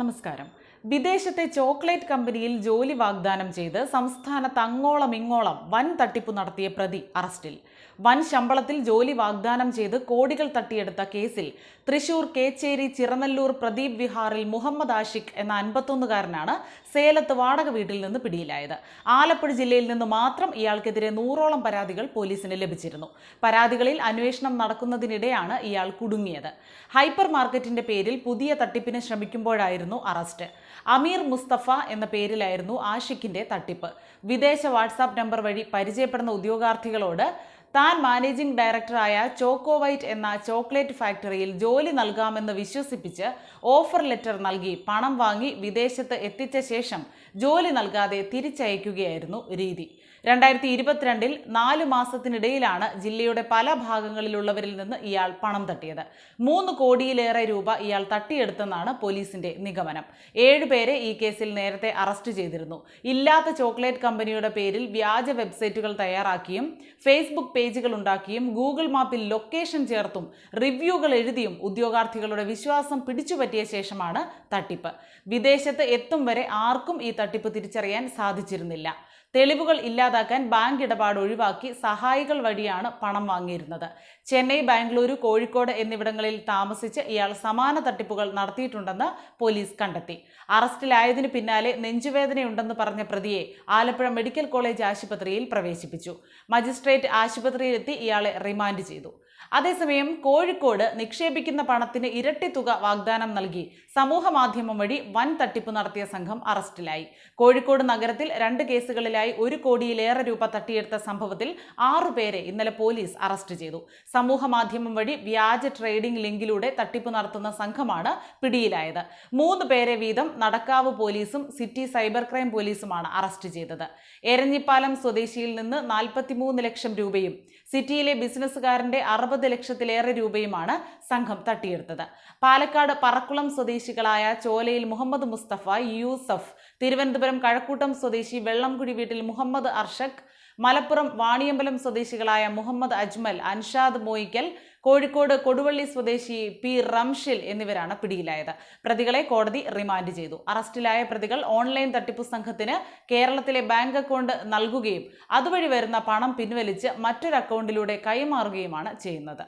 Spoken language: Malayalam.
നമസ്കാരം. വിദേശത്തെ ചോക്ലേറ്റ് കമ്പനിയിൽ ജോലി വാഗ്ദാനം ചെയ്ത് സംസ്ഥാനത്ത് അങ്ങോളം ഇങ്ങോളം വൻ തട്ടിപ്പ് നടത്തിയ പ്രതി അറസ്റ്റിൽ. വൻ ശമ്പളത്തിൽ ജോലി വാഗ്ദാനം ചെയ്ത് കോടികൾ തട്ടിയെടുത്ത കേസിൽ തൃശൂർ കേച്ചേരി ചിറനല്ലൂർ പ്രദീപ് വിഹാറിൽ മുഹമ്മദ് ആഷിഖ് എന്ന അൻപത്തൊന്നുകാരനാണ് സേലത്ത് വാടക വീട്ടിൽ നിന്ന് പിടിയിലായത്. ആലപ്പുഴ ജില്ലയിൽ നിന്ന് മാത്രം ഇയാൾക്കെതിരെ നൂറോളം പരാതികൾ പോലീസിന് ലഭിച്ചിരുന്നു. പരാതികളിൽ അന്വേഷണം നടക്കുന്നതിനിടെയാണ് ഇയാൾ കുടുങ്ങിയത്. ഹൈപ്പർ മാർക്കറ്റിന്റെ പേരിൽ പുതിയ തട്ടിപ്പിന് ശ്രമിക്കുമ്പോഴായിരുന്നു അറസ്റ്റ്. അമീർ മുസ്തഫ എന്ന പേരിലായിരുന്നു ആഷിഖിന്റെ തട്ടിപ്പ്. വിദേശ വാട്സാപ്പ് നമ്പർ വഴി പരിചയപ്പെടുന്ന ഉദ്യോഗാർത്ഥികളോട് താൻ മാനേജിംഗ് ഡയറക്ടറായ ചോക്കോവൈറ്റ് എന്ന ചോക്ലേറ്റ് ഫാക്ടറിയിൽ ജോലി നൽകാമെന്ന് വിശ്വസിപ്പിച്ച് ഓഫർ ലെറ്റർ നൽകി പണം വാങ്ങി വിദേശത്ത് എത്തിച്ച ശേഷം ജോലി നൽകാതെ തിരിച്ചയക്കുകയായിരുന്നു രീതി. രണ്ടായിരത്തി ഇരുപത്തിരണ്ടിൽ നാലു മാസത്തിനിടയിലാണ് ജില്ലയുടെ പല ഭാഗങ്ങളിലുള്ളവരിൽ നിന്ന് ഇയാൾ പണം തട്ടിയത്. മൂന്ന് കോടിയിലേറെ രൂപ ഇയാൾ തട്ടിയെടുത്തെന്നാണ് പോലീസിന്റെ നിഗമനം. ഏഴുപേരെ ഈ കേസിൽ നേരത്തെ അറസ്റ്റ് ചെയ്തിരുന്നു. ഇല്ലാത്ത ചോക്ലേറ്റ് കമ്പനിയുടെ പേരിൽ വ്യാജ വെബ്സൈറ്റുകൾ തയ്യാറാക്കിയും ഫേസ്ബുക്ക് പേജുകൾ ഉണ്ടാക്കിയും ഗൂഗിൾ മാപ്പിൽ ലൊക്കേഷൻ ചേർത്തും റിവ്യൂകൾ എഴുതിയും ഉദ്യോഗാർത്ഥികളുടെ വിശ്വാസം പിടിച്ചുപറ്റിയ ശേഷമാണ് തട്ടിപ്പ്. വിദേശത്ത് എത്തും വരെ ആർക്കും ഈ തട്ടിപ്പ് തിരിച്ചറിയാൻ സാധിച്ചിരുന്നില്ല. തെളിവുകൾ ഇല്ലാതാക്കാൻ ബാങ്ക് ഇടപാട് ഒഴിവാക്കി സഹായികൾ വഴിയാണ് പണം വാങ്ങിയിരുന്നത്. ചെന്നൈ ബാംഗ്ലൂരു കോഴിക്കോട് എന്നിവിടങ്ങളിൽ താമസിച്ച് ഇയാൾ സമാന തട്ടിപ്പുകൾ നടത്തിയിട്ടുണ്ടെന്ന് പോലീസ് കണ്ടെത്തി. അറസ്റ്റിലായതിനു പിന്നാലെ നെഞ്ചുവേദനയുണ്ടെന്ന് പറഞ്ഞ പ്രതിയെ ആലപ്പുഴ മെഡിക്കൽ കോളേജ് ആശുപത്രിയിൽ പ്രവേശിപ്പിച്ചു. മജിസ്ട്രേറ്റ് ആശുപത്രിയിലെത്തി ഇയാളെ റിമാൻഡ് ചെയ്തു. അതേസമയം കോഴിക്കോട് നിക്ഷേപിക്കുന്ന പണത്തിന് ഇരട്ടി തുക വാഗ്ദാനം നൽകി സമൂഹ മാധ്യമം വഴി വൻ തട്ടിപ്പ് നടത്തിയ സംഘം അറസ്റ്റിലായി. കോഴിക്കോട് നഗരത്തിൽ രണ്ട് കേസുകളിലായി ഒരു കോടിയിലേറെ രൂപ തട്ടിയെടുത്ത സംഭവത്തിൽ ആറുപേരെ ഇന്നലെ പോലീസ് അറസ്റ്റ് ചെയ്തു. സമൂഹ മാധ്യമം വഴി വ്യാജ ട്രേഡിംഗ് ലിങ്കിലൂടെ തട്ടിപ്പ് നടത്തുന്ന സംഘമാണ് പിടിയിലായത്. മൂന്ന് പേരെ വീതം നടക്കാവ് പോലീസും സിറ്റി സൈബർ ക്രൈം പോലീസുമാണ് അറസ്റ്റ് ചെയ്തത്. എരഞ്ഞിപ്പാലം സ്വദേശിയിൽ നിന്ന് നാൽപ്പത്തിമൂന്ന് ലക്ഷം രൂപയും സിറ്റിയിലെ ബിസിനസ്സുകാരന്റെ അറുപത് ലക്ഷത്തിലേറെ രൂപയുമാണ് സംഘം തട്ടിയെടുത്തത്. പാലക്കാട് പറക്കുളം സ്വദേശികളായ ചോലയിൽ മുഹമ്മദ് മുസ്തഫ യൂസഫ് തിരുവനന്തപുരം കഴക്കൂട്ടം സ്വദേശി വെള്ളംകുഴി വീട്ടിൽ മുഹമ്മദ് അർഷക് മലപ്പുറം വാണിയമ്പലം സ്വദേശികളായ മുഹമ്മദ് അജ്മൽ അൻഷാദ് മോയിക്കൽ കോഴിക്കോട് കൊടുവള്ളി സ്വദേശി പി റംഷിൽ എന്നിവരാണ് പിടിയിലായത്. പ്രതികളെ കോടതി റിമാൻഡ് ചെയ്തു. അറസ്റ്റിലായ പ്രതികൾ ഓൺലൈൻ തട്ടിപ്പു സംഘത്തിന് കേരളത്തിലെ ബാങ്ക് അക്കൗണ്ട് നൽകുകയും അതുവഴി വരുന്ന പണം പിൻവലിച്ച് മറ്റൊരു അക്കൗണ്ടിലൂടെ കൈമാറുകയുമാണ് ചെയ്യുന്നത്.